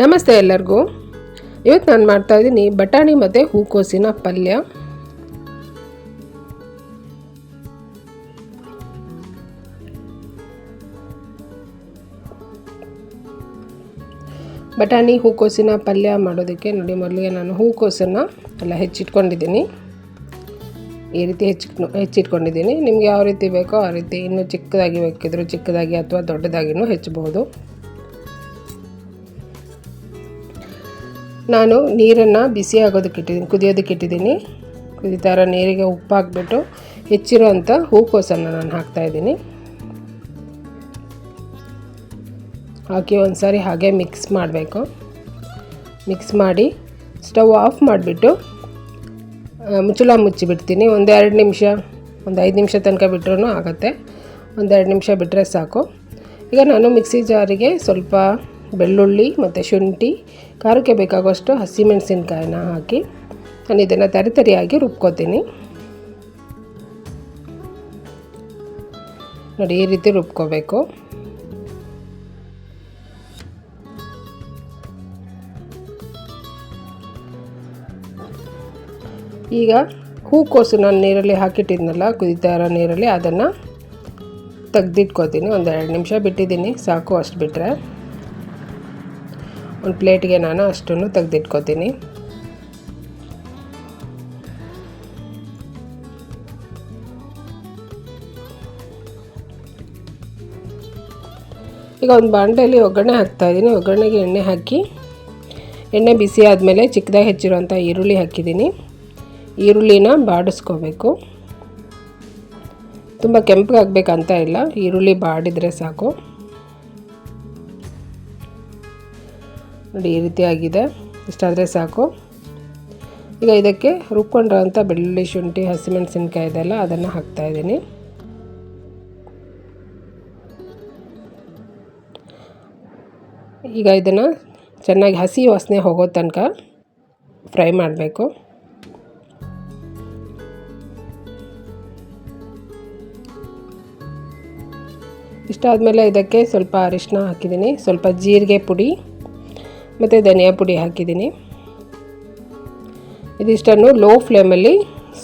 ನಮಸ್ತೆ ಎಲ್ಲರಿಗೂ. ಇವತ್ತು ನಾನು ಮಾಡ್ತಾಯಿದ್ದೀನಿ ಬಟಾಣಿ ಮತ್ತು ಹೂಕೋಸಿನ ಪಲ್ಯ. ಬಟಾಣಿ ಹೂಕೋಸಿನ ಪಲ್ಯ ಮಾಡೋದಕ್ಕೆ ನೋಡಿ ಮೊದಲಿಗೆ ನಾನು ಹೂಕೋಸನ್ನು ಎಲ್ಲ ಹೆಚ್ಚಿಟ್ಕೊಂಡಿದ್ದೀನಿ. ಈ ರೀತಿ ಹೆಚ್ಚಿ ಹೆಚ್ಚಿಟ್ಕೊಂಡಿದ್ದೀನಿ. ನಿಮ್ಗೆ ಯಾವ ರೀತಿ ಬೇಕೋ ಆ ರೀತಿ ಇನ್ನೂ ಚಿಕ್ಕದಾಗಿ ಬೇಕಿದ್ರು ಚಿಕ್ಕದಾಗಿ ಅಥವಾ ದೊಡ್ಡದಾಗಿನೂ ಹೆಚ್ಚಬಹುದು. ನಾನು ನೀರನ್ನು ಬಿಸಿ ಆಗೋದಕ್ಕೆ ಇಟ್ಟಿದ್ದೀನಿ, ಕುದಿಯೋದಕ್ಕೆ ಇಟ್ಟಿದ್ದೀನಿ. ಕುದೀತಾ ಥರ ನೀರಿಗೆ ಉಪ್ಪು ಹಾಕ್ಬಿಟ್ಟು ಹೆಚ್ಚಿರೋ ಅಂಥ ಹೂಕೋಸನ್ನು ನಾನು ಹಾಕ್ತಾಯಿದ್ದೀನಿ ಹಾಕಿ ಒಂದು ಸಾರಿ ಹಾಗೆ ಮಿಕ್ಸ್ ಮಾಡಬೇಕು. ಮಿಕ್ಸ್ ಮಾಡಿ ಸ್ಟವ್ ಆಫ್ ಮಾಡಿಬಿಟ್ಟು ಮುಚ್ಚಳ ಮುಚ್ಚಿಬಿಡ್ತೀನಿ. ಒಂದೆರಡು ನಿಮಿಷ, ಒಂದು ಐದು ನಿಮಿಷ ತನಕ ಬಿಟ್ಟರೂ ಆಗುತ್ತೆ. ಒಂದೆರಡು ನಿಮಿಷ ಬಿಟ್ಟರೆ ಸಾಕು. ಈಗ ನಾನು ಮಿಕ್ಸಿ ಜಾರಿಗೆ ಸ್ವಲ್ಪ ಬೆಳ್ಳುಳ್ಳಿ ಮತ್ತು ಶುಂಠಿ ಖಾರಕ್ಕೆ ಬೇಕಾಗುವಷ್ಟು ಹಸಿಮೆಣಸಿನ್ಕಾಯಿನ ಹಾಕಿ ನಾನು ಇದನ್ನು ತರಿತರಿಯಾಗಿ ರುಬ್ಕೋತೀನಿ. ನೋಡಿ, ಈ ರೀತಿ ರುಬ್ಕೋಬೇಕು. ಈಗ ಹೂಕೋಸು ನಾನು ನೀರಲ್ಲಿ ಹಾಕಿಟ್ಟಿದ್ನಲ್ಲ, ಕುದೀತಾ ಇರೋ ನೀರಲ್ಲಿ ಅದನ್ನು ತೆಗ್ದಿಟ್ಕೋತೀನಿ. ಒಂದು ಎರಡು ನಿಮಿಷ ಬಿಟ್ಟಿದ್ದೀನಿ, ಸಾಕು ಅಷ್ಟು ಬಿಟ್ಟರೆ ಒಂದು ಪ್ಲೇಟ್ಗೆ ನಾನು ಅಷ್ಟನ್ನು ತೆಗೆದಿಟ್ಕೋತೀನಿ. ಈಗ ಒಂದು ಬಾಂಡೆಯಲ್ಲಿ ಒಗ್ಗರಣೆ ಹಾಕ್ತಾಯಿದ್ದೀನಿ ಒಗ್ಗರಣೆಗೆ ಎಣ್ಣೆ ಹಾಕಿ, ಎಣ್ಣೆ ಬಿಸಿ ಆದಮೇಲೆ ಚಿಕ್ಕದಾಗಿ ಹೆಚ್ಚಿರುವಂಥ ಈರುಳ್ಳಿ ಹಾಕಿದ್ದೀನಿ. ಈರುಳ್ಳಿನ ಬಾಡಿಸ್ಕೋಬೇಕು. ತುಂಬ ಕೆಂಪಗಾಗಬೇಕಂತ ಇಲ್ಲ, ಈರುಳ್ಳಿ ಬಾಡಿದರೆ ಸಾಕು. ನೋಡಿ, ಈ ರೀತಿ ಆಗಿದೆ ಇಷ್ಟಾದರೆ ಸಾಕು. ಈಗ ಇದಕ್ಕೆ ರುಬ್ಕೊಂಡಿರೋಂಥ ಬೆಳ್ಳುಳ್ಳಿ, ಶುಂಠಿ, ಹಸಿಮೆಣಸಿನ್ಕಾಯಿ ಇದೆಲ್ಲ ಅದನ್ನು ಹಾಕ್ತಾಯಿದ್ದೀನಿ ಈಗ ಇದನ್ನು ಚೆನ್ನಾಗಿ ಹಸಿ ವಾಸನೆ ಹೋಗೋ ತನಕ ಫ್ರೈ ಮಾಡಬೇಕು. ಇಷ್ಟಾದಮೇಲೆ ಇದಕ್ಕೆ ಸ್ವಲ್ಪ ಅರಿಶಿನ ಹಾಕಿದ್ದೀನಿ. ಸ್ವಲ್ಪ ಜೀರಿಗೆ ಪುಡಿ. ಮತ್ತು ಧನಿಯಾ ಪುಡಿ ಹಾಕಿದ್ದೀನಿ. ಇದಿಷ್ಟನ್ನು ಲೋ ಫ್ಲೇಮಲ್ಲಿ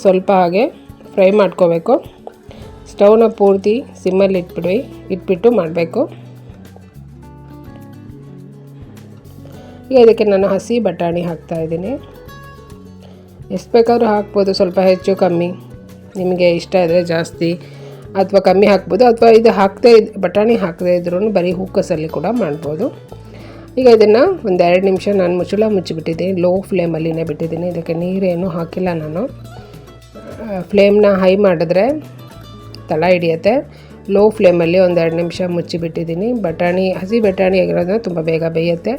ಸ್ವಲ್ಪ ಹಾಗೆ ಫ್ರೈ ಮಾಡ್ಕೋಬೇಕು. ಸ್ಟೌನ ಪೂರ್ತಿ ಸಿಮ್ಮಲ್ಲಿ ಇಟ್ಬಿಡಿ ಇಟ್ಬಿಟ್ಟು ಮಾಡಬೇಕು. ಈಗ ಇದಕ್ಕೆ ನಾನು ಹಸಿ ಬಟಾಣಿ ಹಾಕ್ತಾಯಿದ್ದೀನಿ ಎಷ್ಟು ಬೇಕಾದರೂ ಹಾಕ್ಬೋದು, ಸ್ವಲ್ಪ ಹೆಚ್ಚು, ಕಮ್ಮಿ. ನಿಮಗೆ ಇಷ್ಟ ಇದ್ದರೆ ಜಾಸ್ತಿ. ಅಥವಾ ಕಮ್ಮಿ ಹಾಕ್ಬೋದು, ಅಥವಾ ಇದು ಹಾಕದೇ ಬಟಾಣಿ ಹಾಕದೇ ಇದ್ರೂ ಬರೀ ಹೂಕಸಲ್ಲಿ ಕೂಡ ಮಾಡ್ಬೋದು. ಈಗ ಇದನ್ನು ಒಂದು ಎರಡು ನಿಮಿಷ ನಾನು ಮುಚ್ಚಳ ಮುಚ್ಚಿಬಿಟ್ಟಿದ್ದೀನಿ. ಲೋ ಫ್ಲೇಮಲ್ಲಿನೇ ಬಿಟ್ಟಿದ್ದೀನಿ. ಇದಕ್ಕೆ ನೀರೇನು ಹಾಕಿಲ್ಲ ನಾನು. ಫ್ಲೇಮ್ನ ಹೈ ಮಾಡಿದ್ರೆ ತಳ ಹಿಡಿಯತ್ತೆ. ಲೋ ಫ್ಲೇಮಲ್ಲಿ ಒಂದು ಎರಡು ನಿಮಿಷ ಮುಚ್ಚಿಬಿಟ್ಟಿದ್ದೀನಿ. ಬಟಾಣಿ, ಹಸಿ ಬಟಾಣಿ ಆಗಿರೋದನ್ನ ತುಂಬ ಬೇಗ ಬೇಯುತ್ತೆ.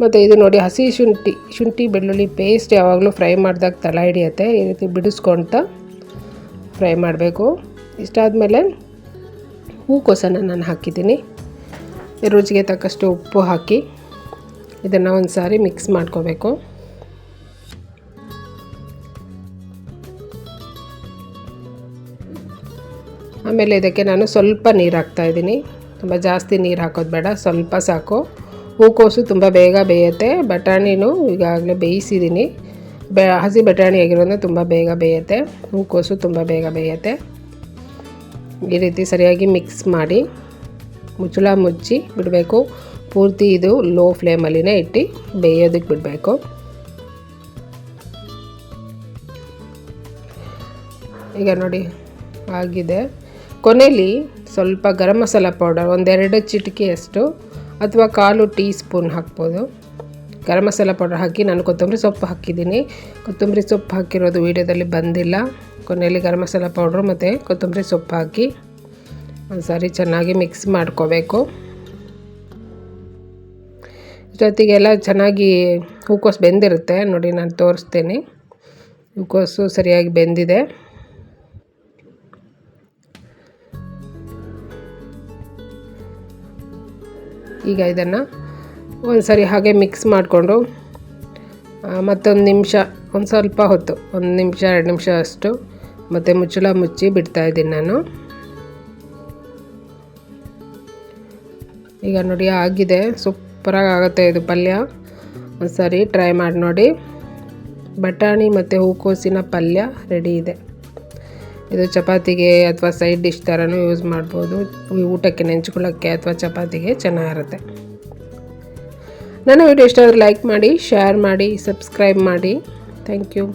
ಮತ್ತು ಇದು ನೋಡಿ, ಹಸಿ ಶುಂಠಿ ಶುಂಠಿ, ಬೆಳ್ಳುಳ್ಳಿ ಪೇಸ್ಟ್ ಯಾವಾಗಲೂ ಫ್ರೈ ಮಾಡಿದಾಗ ತಳ ಹಿಡಿಯುತ್ತೆ. ಈ ರೀತಿ ಬಿಡಿಸ್ಕೊತ ಫ್ರೈ ಮಾಡಬೇಕು. ಇಷ್ಟಾದಮೇಲೆ ಹೂಕೋಸನ್ನು ನಾನು ಹಾಕಿದ್ದೀನಿ. ರುಚಿಗೆ ತಕ್ಕಷ್ಟು ಉಪ್ಪು ಹಾಕಿ. ಇದನ್ನು ಒಂದು ಸಾರಿ ಮಿಕ್ಸ್ ಮಾಡ್ಕೋಬೇಕು. ಆಮೇಲೆ ಇದಕ್ಕೆ ನಾನು ಸ್ವಲ್ಪ ನೀರು ಹಾಕ್ತಾಯಿದ್ದೀನಿ ತುಂಬ ಜಾಸ್ತಿ ನೀರು ಹಾಕೋದು ಬೇಡ, ಸ್ವಲ್ಪ ಸಾಕು. ಹೂಕೋಸು ತುಂಬ ಬೇಗ ಬೇಯುತ್ತೆ. ಬಟಾಣಿನೂ ಈಗಾಗಲೇ ಬೇಯಿಸಿದ್ದೀನಿ ಬೆ, ಹಸಿ ಬಟಾಣಿ ಆಗಿರೋದ್ರಿಂದ ತುಂಬ ಬೇಗ ಬೇಯುತ್ತೆ. ಹೂಕೋಸು ತುಂಬ ಬೇಗ ಬೇಯುತ್ತೆ. ಈ ರೀತಿ ಸರಿಯಾಗಿ ಮಿಕ್ಸ್ ಮಾಡಿ. ಮುಚ್ಚಳ ಮುಚ್ಚಿ ಬಿಡಬೇಕು. ಪೂರ್ತಿ ಇದು ಲೋ ಫ್ಲೇಮಲ್ಲಿನೇ ಇಟ್ಟು ಬೇಯೋದಕ್ಕೆ ಬಿಡಬೇಕು. ಈಗ ನೋಡಿ, ಆಗಿದೆ. ಕೊನೆಯಲ್ಲಿ ಸ್ವಲ್ಪ ಗರಂ ಮಸಾಲ ಪೌಡರ್ ಒಂದೆರಡು ಚಿಟಕಿಯಷ್ಟು ಅಥವಾ ಕಾಲು ಟೀ ಸ್ಪೂನ್ ಹಾಕ್ಬೋದು. ಗರಂ ಮಸಾಲ ಪೌಡರ್ ಹಾಕಿ ನಾನು ಕೊತ್ತಂಬರಿ ಸೊಪ್ಪು ಹಾಕಿದ್ದೀನಿ. ಕೊತ್ತಂಬರಿ ಸೊಪ್ಪು ಹಾಕಿರೋದು ವೀಡಿಯೋದಲ್ಲಿ ಬಂದಿಲ್ಲ. ಕೊನೆಯಲ್ಲಿ ಗರಂ ಮಸಾಲ ಪೌಡ್ರು ಮತ್ತು ಕೊತ್ತಂಬರಿ ಸೊಪ್ಪು ಹಾಕಿ. ಸಾರಿ ಚೆನ್ನಾಗಿ ಮಿಕ್ಸ್ ಮಾಡ್ಕೋಬೇಕು. ಜೊತೆಗೆಲ್ಲ ಚೆನ್ನಾಗಿ ಹೂಕೋಸು ಬೆಂದಿರುತ್ತೆ. ನೋಡಿ, ನಾನು ತೋರಿಸ್ತೀನಿ. ಹೂಕೋಸು ಸರಿಯಾಗಿ ಬೆಂದಿದೆ. ಈಗ ಇದನ್ನು ಒಂದು ಸರಿ ಹಾಗೆ ಮಿಕ್ಸ್ ಮಾಡಿಕೊಂಡು ಮತ್ತೊಂದು ನಿಮಿಷ, ಒಂದು ಸ್ವಲ್ಪ ಹೊತ್ತು, ಒಂದು ನಿಮಿಷ, ಎರಡು ನಿಮಿಷ ಅಷ್ಟು, ಮತ್ತು ಮುಚ್ಚಳ ಮುಚ್ಚಿ ಬಿಡ್ತಾಯಿದ್ದೀನಿ ನಾನು. ಈಗ ನೋಡಿ ಆಗಿದೆ. ಸೂಪ್ ಸೂಪರಾಗಿ ಆಗುತ್ತೆ ಇದು ಪಲ್ಯ. ಒಂದ್ಸರಿ ಟ್ರೈ ಮಾಡಿ ನೋಡಿ. ಬಟಾಣಿ ಮತ್ತು ಹೂಕೋಸಿನ ಪಲ್ಯ ರೆಡಿ ಇದೆ. ಇದು ಚಪಾತಿಗೆ ಅಥವಾ ಸೈಡ್ ಡಿಶ್ ಥರನೂ ಯೂಸ್ ಮಾಡ್ಬೋದು. ಊಟಕ್ಕೆ ನೆಂಚ್ಕೊಳ್ಳೋಕ್ಕೆ ಅಥವಾ ಚಪಾತಿಗೆ ಚೆನ್ನಾಗಿರುತ್ತೆ. ನನ್ನ ವಿಡಿಯೋ ಇಷ್ಟ ಆದರೆ ಲೈಕ್ ಮಾಡಿ ಶೇರ್ ಮಾಡಿ ಸಬ್ಸ್ಕ್ರೈಬ್ ಮಾಡಿ. Thank you